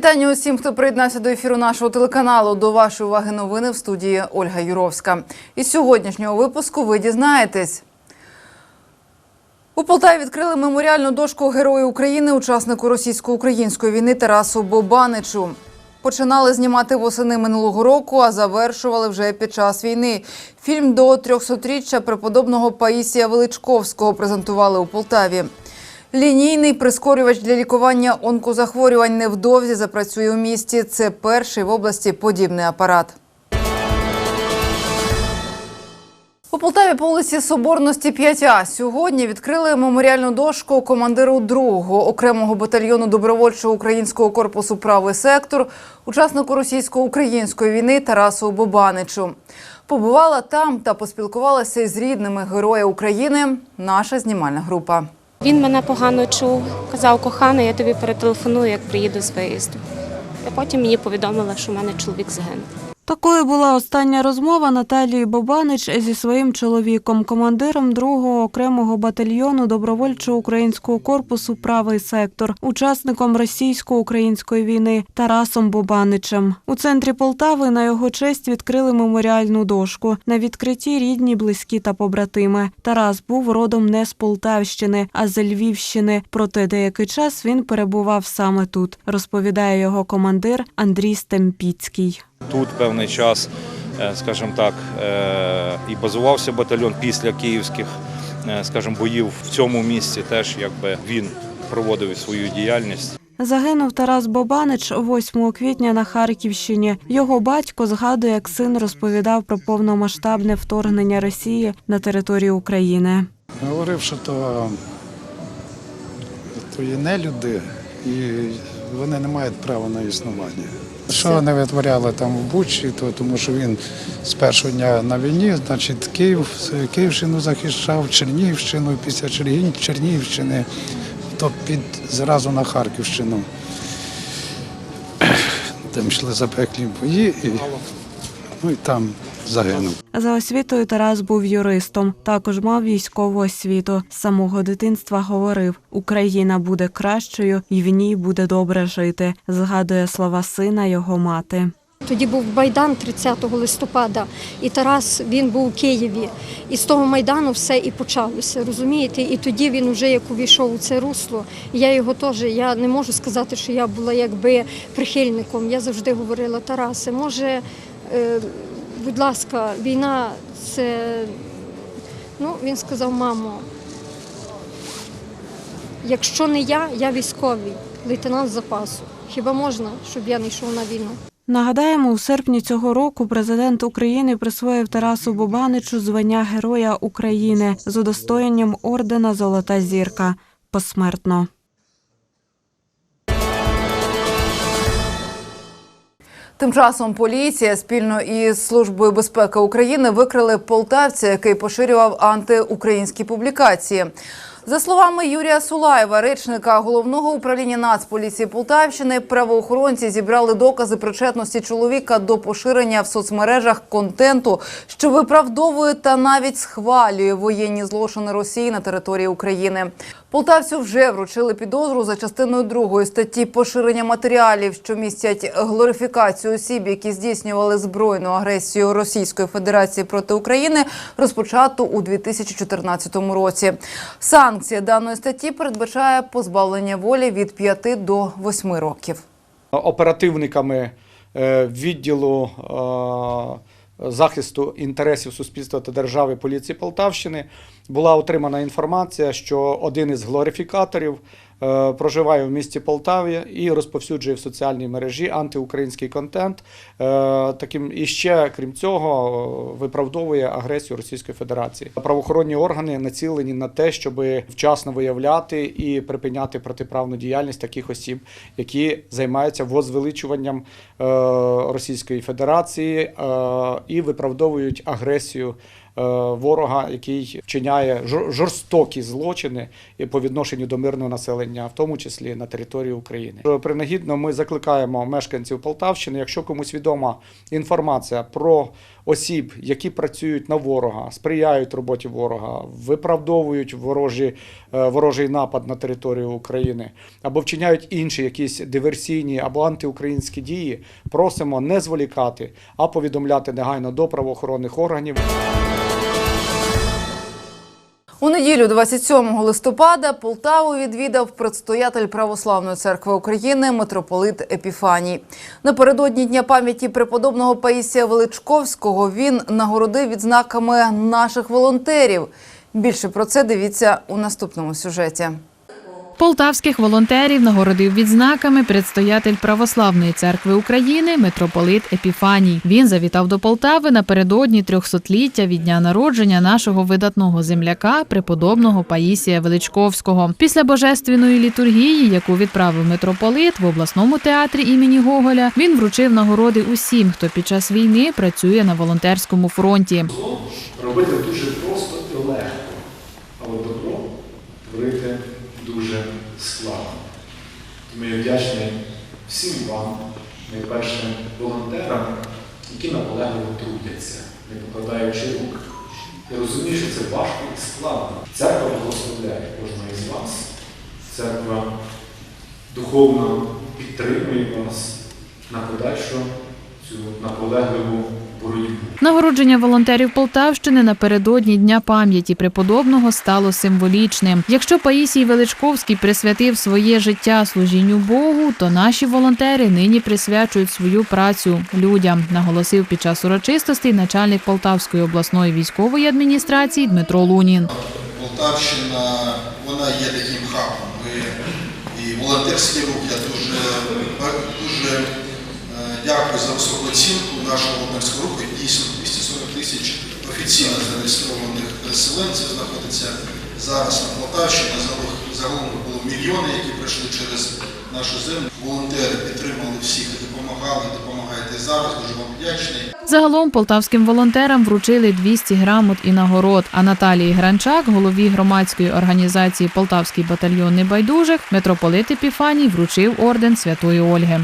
Вітання усім, хто приєднався до ефіру нашого телеканалу. До вашої уваги новини в студії Ольга Юровська. Із сьогоднішнього випуску ви дізнаєтесь. У Полтаві відкрили меморіальну дошку Герою України, учаснику російсько-української війни Тарасу Бобаничу. Починали знімати восени минулого року, а завершували вже під час війни. Фільм до 300-річчя преподобного Паїсія Величковського презентували у Полтаві. Лінійний прискорювач для лікування онкозахворювань невдовзі запрацює у місті. Це перший в області подібний апарат. У Полтаві по вулиці Соборності 5А сьогодні відкрили меморіальну дошку командиру 2-го окремого батальйону добровольчого українського корпусу Правий сектор, учаснику російсько-української війни Тарасу Бобаничу. Побувала там та поспілкувалася із рідними Героя України. Наша знімальна група. Він мене погано чув, казав, кохана, я тобі перетелефоную, як приїду з виїзду. А потім мені повідомила, що в мене чоловік загинув. Такою була остання розмова Наталії Бобанич зі своїм чоловіком, командиром другого окремого батальйону добровольчого українського корпусу Правий сектор, учасником російсько-української війни Тарасом Бобаничем. У центрі Полтави на його честь відкрили меморіальну дошку. На відкритті рідні, близькі та побратими. Тарас був родом не з Полтавщини, а з Львівщини. Проте деякий час він перебував саме тут, розповідає його командир Андрій Стемпіцький. Тут певний час, е, скажімо так, е, і базувався батальйон після київських, е, скажімо, боїв в цьому місці. Теж якби він проводив свою діяльність. Загинув Тарас Бобанич 8 квітня на Харківщині. Його батько згадує, як син розповідав про повномасштабне вторгнення Росії на територію України. Говорив, що то, то є нелюди, і вони не мають права на існування. Що не витворяли там в Бучі, то тому що він з першого дня на війні, значить, Київ, Київщину захищав, Чернігівщину, після Чернігів- Чернігівщини, то під зразу на Харківщину. Там йшли запеклі бої, і, ну і там загинув. За освітою Тарас був юристом. Також мав військову освіту. З самого дитинства говорив: Україна буде кращою і в ній буде добре жити. Згадує слова сина його мати. Тоді був Майдан 30 листопада, і Тарас він був у Києві. І з того майдану все і почалося. Розумієте? І тоді він вже як увійшов у це русло. І я його теж я не можу сказати, що я була якби прихильником. Я завжди говорила Тарасе, може, е, будь ласка, війна це. Ну, він сказав, мамо, якщо не я, я військовий, лейтенант запасу. Хіба можна, щоб я не йшов на війну? Нагадаємо, у серпні цього року президент України присвоїв Тарасу Бобаничу звання Героя України з удостоєнням ордена Золота зірка посмертно. Тим часом поліція спільно із службою безпеки України викрили полтавця, який поширював антиукраїнські публікації. За словами Юрія Сулаєва, речника головного управління Нацполіції Полтавщини, правоохоронці зібрали докази причетності чоловіка до поширення в соцмережах контенту, що виправдовує та навіть схвалює воєнні злочини Росії на території України. Полтавцю вже вручили підозру за частиною другої статті поширення матеріалів, що містять глорифікацію осіб, які здійснювали збройну агресію Російської Федерації проти України, розпочату у 2014 році. Санкція даної статті передбачає позбавлення волі від 5 до 8 років. оперативниками е, відділу е, захисту інтересів суспільства та держави поліції Полтавщини була отримана інформація, що один із глорифікаторів проживає в місті Полтаві і розповсюджує в соціальній мережі антиукраїнський контент. Е, Таким і ще крім цього е, виправдовує агресію Російської Федерації. Правоохоронні органи націлені на те, щоб вчасно виявляти і припиняти протиправну діяльність таких осіб, які займаються возвеличуванням е, Російської Федерації е, і виправдовують агресію. Ворога, який вчиняє жорстокі злочини по відношенню до мирного населення, в тому числі на території України. Е, Принагідно ми закликаємо мешканців Полтавщини, якщо комусь відома інформація про осіб, які працюють на ворога, сприяють роботі ворога, виправдовують ворожі, е, ворожий напад на територію України або вчиняють інші якісь диверсійні або антиукраїнські дії, просимо не зволікати, а повідомляти негайно до правоохоронних органів. У неділю, 27 листопада, Полтаву відвідав предстоятель Православної церкви України митрополит Епіфаній. Напередодні дня пам'яті преподобного Паїсія Величковського він нагородив відзнаками наших волонтерів. Більше про це дивіться у наступному сюжеті. Полтавських волонтерів нагородив відзнаками предстоятель Православної церкви України митрополит Епіфаній. Він завітав до Полтави напередодні трьохсотліття від дня народження нашого видатного земляка, преподобного Паїсія Величковського. Після божественної літургії, яку відправив митрополит в обласному театрі імені Гоголя, він вручив нагороди усім, хто під час війни працює на волонтерському фронті. робити дуже просто і легко, але добро творити дуже складно. Тому я вдячний всім вам, найперше волонтерам, які наполегливо трудяться, не покладаючи рук. Я розумію, що це важко і складно. Церква благословляє кожного із вас. Церква духовно підтримує вас на подальшу цю наполегливу боротьбу. Нагородження волонтерів Полтавщини напередодні Дня пам'яті преподобного стало символічним. Якщо Паїсій Величковський присвятив своє життя служінню Богу, то наші волонтери нині присвячують свою працю людям, наголосив під час урочистостей начальник Полтавської обласної військової адміністрації Дмитро Лунін. Полтавщина, вона є таким хабом. І волонтерський рух, я дуже, дуже дякую за високу оцінку нашого волонтерського руху. Дійсно, 240 тисяч офіційно зареєстрованих переселенців знаходиться зараз на Полтавщині. Загалом- було мільйони, які пройшли через нашу землю. Волонтери підтримали всіх допомагали, допомагаєте зараз. Дуже вам вдячний. Загалом полтавським волонтерам вручили 200 грамот і нагород. А Наталії Гранчак, голові громадської організації Полтавський батальйон небайдужих, митрополит Епіфаній вручив орден Святої Ольги.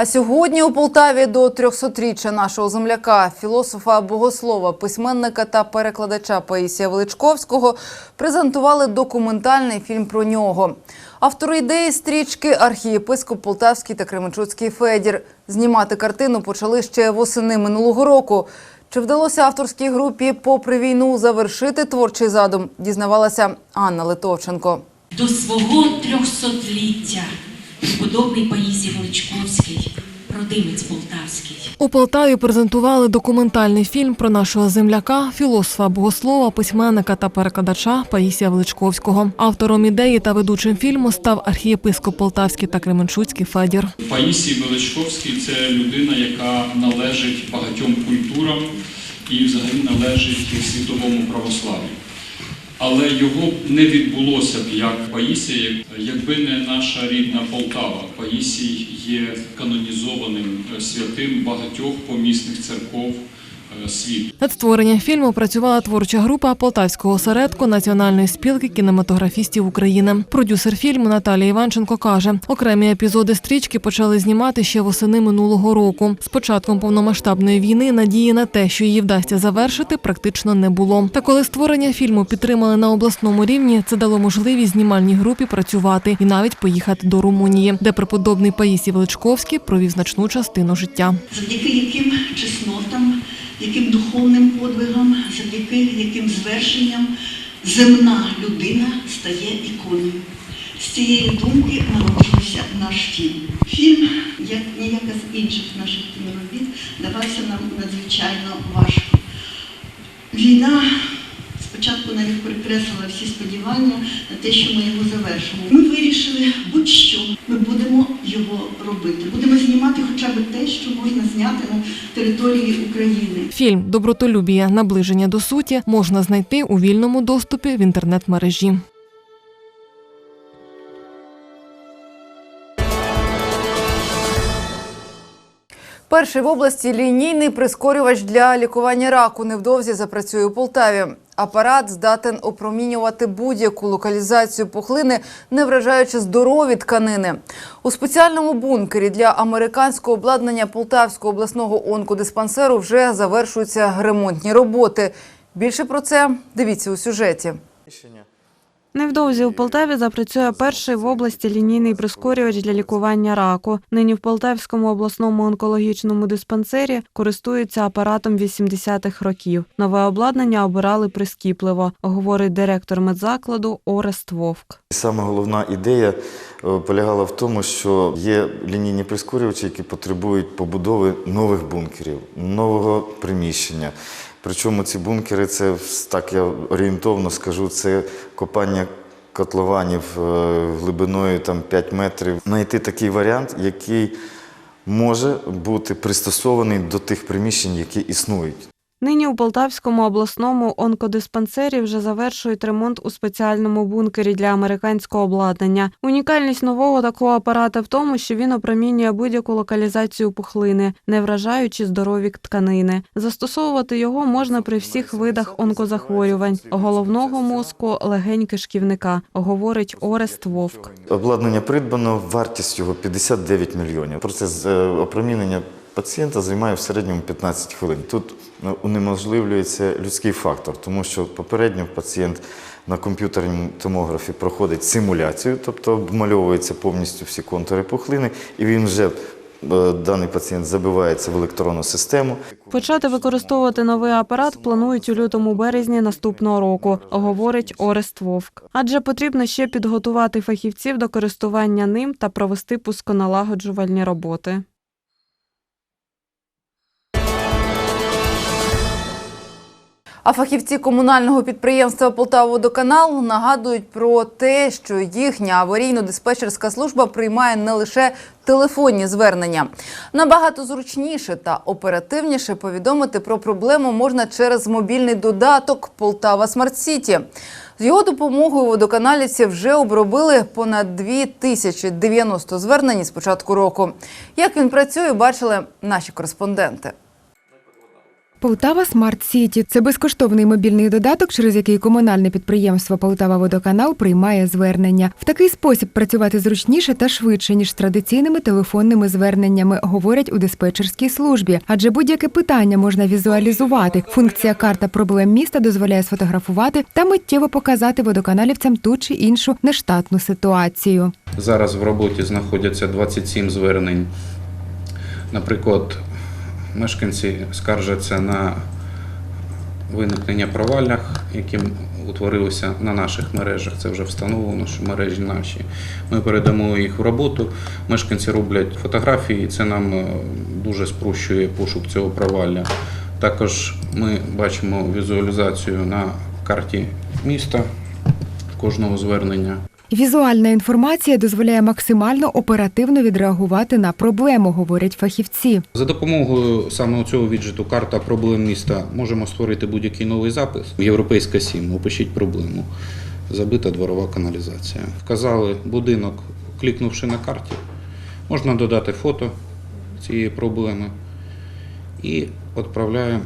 А сьогодні у Полтаві до 300-річчя нашого земляка, філософа, богослова, письменника та перекладача Паїсія Величковського презентували документальний фільм про нього. Автори ідеї стрічки архієпископ Полтавський та Кременчуцький Федір. Знімати картину почали ще восени минулого року. Чи вдалося авторській групі, попри війну, завершити творчий задум, дізнавалася Анна Литовченко. до свого трьохсотліття преподобний Паїсій Величковський, родимець полтавський. У Полтаві презентували документальний фільм про нашого земляка, філософа, богослова, письменника та перекладача Паїсія Величковського. Автором ідеї та ведучим фільму став архієпископ Полтавський та Кременчуцький Федір. Паїсій Величковський це людина, яка належить багатьом культурам і взагалі належить світовому православ'ю. Але його б не відбулося б як Паїсії, якби не наша рідна Полтава. Паїсій є канонізованим е, святим багатьох помісних церков світу. Над створенням фільму працювала творча група Полтавського осередку Національної спілки кінематографістів України. Продюсер фільму Наталія Іванченко каже, окремі епізоди стрічки почали знімати ще восени минулого року. З початком повномасштабної війни надії на те, що її вдасться завершити, практично не було. Та коли створення фільму підтримали на обласному рівні, це дало можливість знімальній групі працювати і навіть поїхати до Румунії, де преподобний Паїсій Величковський провів значну частину життя. Завдяки яким чеснотам, яким духовним подвигам, завдяки яким звершенням земна людина стає іконою. З цієї думки народився наш фільм. Фільм, як ніяка з інших наших кіноробіт, давався нам надзвичайно важко. Війна спочатку навіть перекреслила всі сподівання на те, що ми його завершимо. Ми вирішили, будь-що ми будемо його робити. Будемо знімати хоча б те, що можна зняти на території України. Фільм Добротолюбія наближення до суті можна знайти у вільному доступі в інтернет-мережі. Перший в області лінійний прискорювач для лікування раку невдовзі запрацює у Полтаві. Апарат здатен опромінювати будь-яку локалізацію пухлини, не вражаючи здорові тканини. У спеціальному бункері для американського обладнання Полтавського обласного онкодиспансеру вже завершуються ремонтні роботи. Більше про це дивіться у сюжеті. Невдовзі у Полтаві запрацює перший в області лінійний прискорювач для лікування раку. Нині в Полтавському обласному онкологічному диспансері користуються апаратом 80-х років. Нове обладнання обирали прискіпливо, говорить директор медзакладу Орест Вовк. Саме головна ідея е, полягала в тому, що є лінійні прискорювачі, які потребують побудови нових бункерів, нового приміщення. Причому ці бункери, це так я орієнтовно скажу, це копання котлованів е, глибиною там 5 метрів. Знайти такий варіант, який може бути пристосований до тих приміщень, які існують. Нині у Полтавському обласному онкодиспансері вже завершують ремонт у спеціальному бункері для американського обладнання. Унікальність нового такого апарата в тому, що він опромінює будь-яку локалізацію пухлини, не вражаючи здорові тканини. Застосовувати його можна при всіх видах онкозахворювань головного мозку, легень кишківника, говорить Орест Вовк. Обладнання придбано, вартість його 59 мільйонів. Процес е, опромінення пацієнта займає в середньому 15 хвилин. Тут ну, унеможливлюється людський фактор, тому що попередньо пацієнт на комп'ютерному томографі проходить симуляцію, тобто обмальовуються повністю всі контури пухлини, і він вже е, даний пацієнт забивається в електронну систему. Почати використовувати новий апарат планують у лютому березні наступного року, говорить Орест Вовк. Адже потрібно ще підготувати фахівців до користування ним та провести пусконалагоджувальні роботи. А фахівці комунального підприємства «Полтававодоканал» нагадують про те, що їхня аварійно-диспетчерська служба приймає не лише телефонні звернення. Набагато зручніше та оперативніше повідомити про проблему можна через мобільний додаток «Полтава Смарт Сіті». З його допомогою водоканалівці вже обробили понад 2090 звернень з початку року. Як він працює, бачили наші кореспонденти. Полтава Смарт Сіті це безкоштовний мобільний додаток, через який комунальне підприємство Полтава Водоканал приймає звернення. В такий спосіб працювати зручніше та швидше ніж з традиційними телефонними зверненнями, говорять у диспетчерській службі. Адже будь-яке питання можна візуалізувати. Функція карта проблем міста дозволяє сфотографувати та миттєво показати водоканалівцям ту чи іншу нештатну ситуацію. Зараз в роботі знаходяться 27 звернень. Наприклад, мешканці скаржаться на виникнення провалях, які утворилися на наших мережах. Це вже встановлено, що мережі наші. Ми передамо їх в роботу. Мешканці роблять фотографії, і це нам е, дуже спрощує пошук цього провалля. Також ми бачимо візуалізацію на карті міста кожного звернення. Візуальна інформація дозволяє максимально оперативно відреагувати на проблему, говорять фахівці. За допомогою саме цього віджиту карта проблем міста можемо створити будь-який новий запис. Європейська 7, опишіть проблему. Забита дворова каналізація. Вказали будинок, клікнувши на карті. Можна додати фото цієї проблеми і відправляємо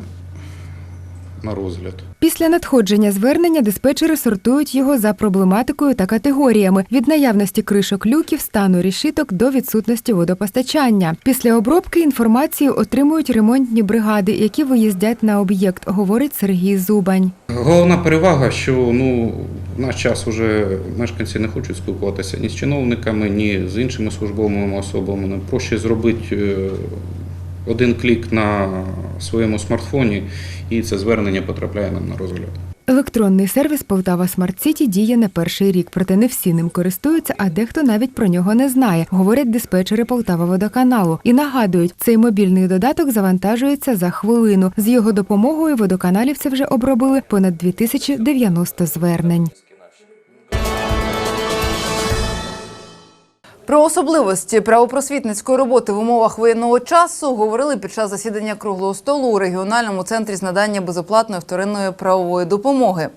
на розгляд. Після надходження звернення диспетчери сортують його за проблематикою та категоріями від наявності кришок люків, стану рішиток до відсутності водопостачання. Після обробки інформацію отримують ремонтні бригади, які виїздять на об'єкт, говорить Сергій Зубань. Головна перевага, що ну, в наш час вже мешканці не хочуть спілкуватися ні з чиновниками, ні з іншими службовими особами. Проще зробити е, один клік на своєму смартфоні, і це звернення потрапляє нам на розгляд. Електронний сервіс Полтава Смарт Сіті діє не перший рік, проте не всі ним користуються, а дехто навіть про нього не знає, говорять диспетчери Полтава водоканалу. І нагадують, цей мобільний додаток завантажується за хвилину. З його допомогою водоканалівці вже обробили понад 2090 звернень. Про особливості правопросвітницької роботи в умовах воєнного часу говорили під час засідання круглого столу у регіональному центрі з надання безоплатної вторинної правової допомоги.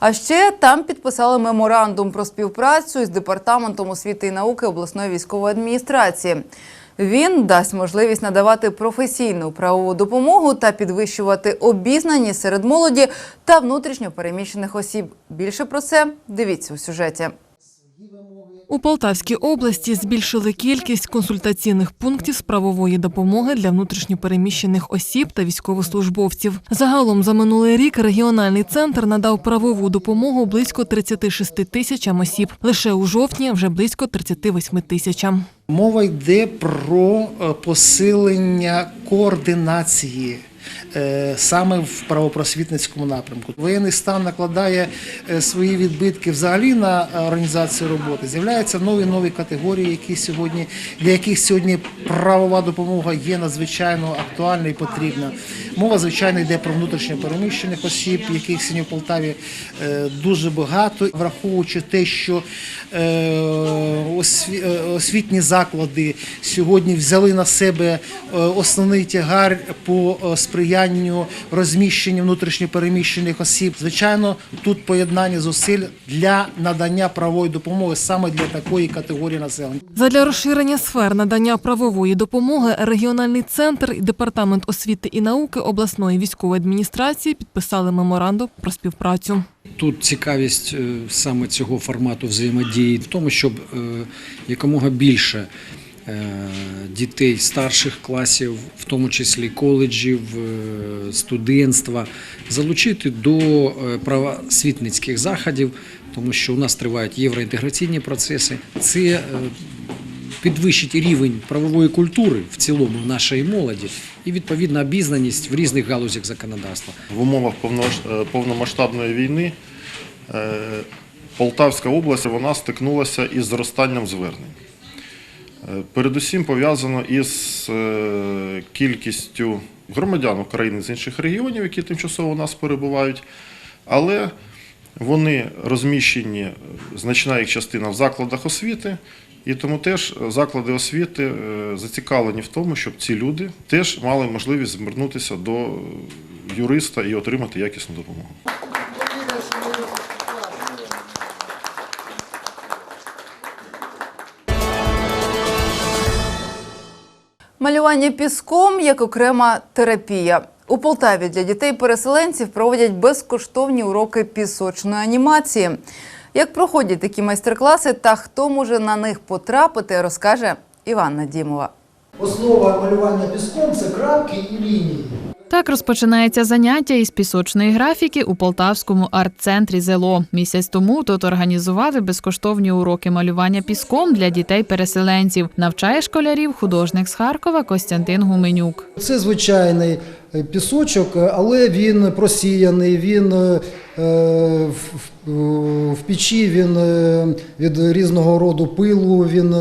А ще там підписали меморандум про співпрацю із департаментом освіти і науки обласної військової адміністрації. Він дасть можливість надавати професійну правову допомогу та підвищувати обізнаність серед молоді та внутрішньо переміщених осіб. Більше про це дивіться у сюжеті. У Полтавській області збільшили кількість консультаційних пунктів правової допомоги для внутрішньопереміщених осіб та військовослужбовців. Загалом за минулий рік регіональний центр надав правову допомогу близько 36 тисячам осіб. Лише у жовтні вже близько 38 тисячам. Мова йде про е, посилення координації. Е, Саме в правопросвітницькому напрямку воєнний стан накладає е, свої відбитки взагалі на організацію роботи. З'являються нові нові категорії, які сьогодні для яких сьогодні правова допомога є надзвичайно актуальна і потрібна. Мова звичайно йде про внутрішньо переміщених осіб, яких сьогодні в Полтаві е, дуже багато, враховуючи те, що освітні заклади сьогодні взяли на себе основний тягар по е, сприянню розміщенню внутрішньопереміщених осіб. Звичайно, тут поєднання зусиль для надання правової допомоги саме для такої категорії населення. Задля розширення сфер надання правової допомоги регіональний центр і департамент освіти і науки обласної військової адміністрації підписали меморандум про співпрацю. Тут цікавість е, саме цього формату взаємодії в тому, щоб е, якомога більше дітей старших класів, в тому числі коледжів, е, студентства, залучити до е, правосвітницьких заходів, тому що у нас тривають євроінтеграційні процеси. Це е, підвищить рівень правової культури в цілому нашої молоді і відповідна обізнаність в різних галузях законодавства. В умовах е, повномасштабної війни е, Полтавська область вона стикнулася із зростанням звернень. Е, Передусім пов'язано із е, кількістю громадян України з інших регіонів, які тимчасово у нас перебувають, але вони розміщені, значна їх частина в закладах освіти, і тому теж заклади освіти е, зацікавлені в тому, щоб ці люди теж мали можливість звернутися до юриста і отримати якісну допомогу. Малювання піском як окрема терапія. У Полтаві для дітей-переселенців проводять безкоштовні уроки пісочної анімації. Як проходять такі майстер-класи та хто може на них потрапити, розкаже Іванна Дімова. Основа малювання піском це крапки і лінії. Так розпочинається заняття із пісочної графіки у Полтавському арт-центрі ЗЕЛО. Місяць тому тут організували безкоштовні уроки малювання піском для дітей-переселенців. Навчає школярів художник з Харкова Костянтин Гуменюк. Це звичайний е, пісочок, е, але він просіяний, він е, в, печі, він від різного роду пилу, він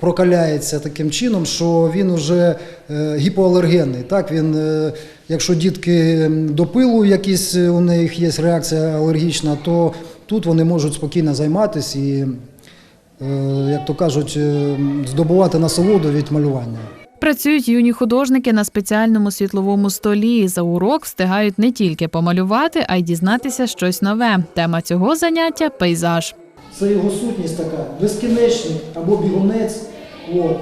прокаляється таким чином, що він вже е, гіпоалергенний. Так, він, е, якщо дітки до пилу якісь у них є реакція алергічна, то тут вони можуть спокійно займатися і, е, як то кажуть, е, здобувати насолоду від малювання. Працюють юні художники на спеціальному світловому столі. За урок встигають не тільки помалювати, а й дізнатися щось нове. Тема цього заняття пейзаж. Це його сутність така, безкінечний або бігунець. От.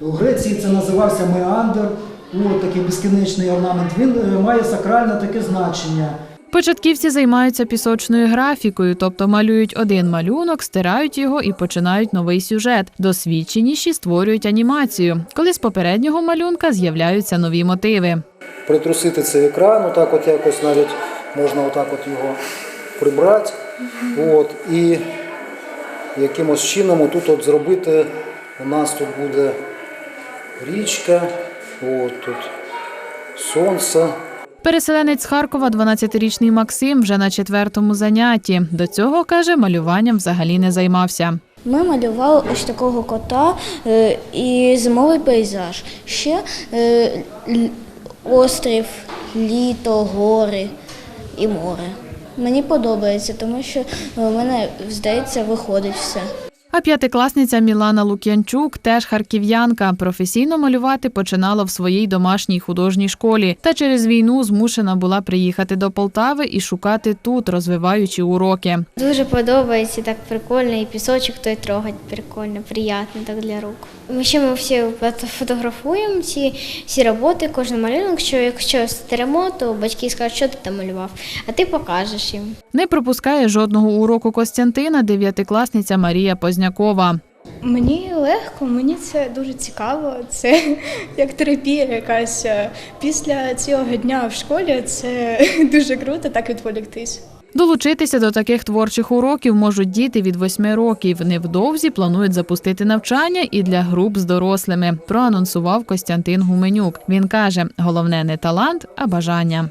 У Греції це називався меандр, от такий безкінечний орнамент. Він е, має сакральне таке значення. Початківці займаються пісочною графікою, тобто малюють один малюнок, стирають його і починають новий сюжет. Досвідченіші створюють анімацію, коли з попереднього малюнка з'являються нові мотиви. Притрусити цей екран, отак от якось навіть можна отак от його прибрати. От, і якимось чином тут от зробити, у нас тут буде річка, от тут сонце. Переселенець з Харкова, 12-річний Максим, вже на четвертому занятті. До цього каже, малюванням взагалі не займався. Ми малювали ось такого кота е, і зимовий пейзаж. Ще е, острів, літо, гори і море. Мені подобається, тому що в мене, здається, виходить все. А п'ятикласниця Мілана Лук'янчук теж харків'янка. Професійно малювати починала в своїй домашній художній школі. Та через війну змушена була приїхати до Полтави і шукати тут, розвиваючи уроки. Дуже подобається, так прикольно, і пісочок той трогать прикольно, приємно так для рук. Ми ще ми всі фотографуємо ці, ці роботи, кожен малюнок, що якщо старемо, то батьки скажуть, що ти там малював, а ти покажеш їм. Не пропускає жодного уроку Костянтина дев'ятикласниця Марія Познякова. Мені легко, мені це дуже цікаво. Це як терапія якась. Після цілого дня в школі це дуже круто так відволіктись. Долучитися до таких творчих уроків можуть діти від 8 років. Невдовзі планують запустити навчання і для груп з дорослими. Проанонсував Костянтин Гуменюк. Він каже: головне не талант, а бажання.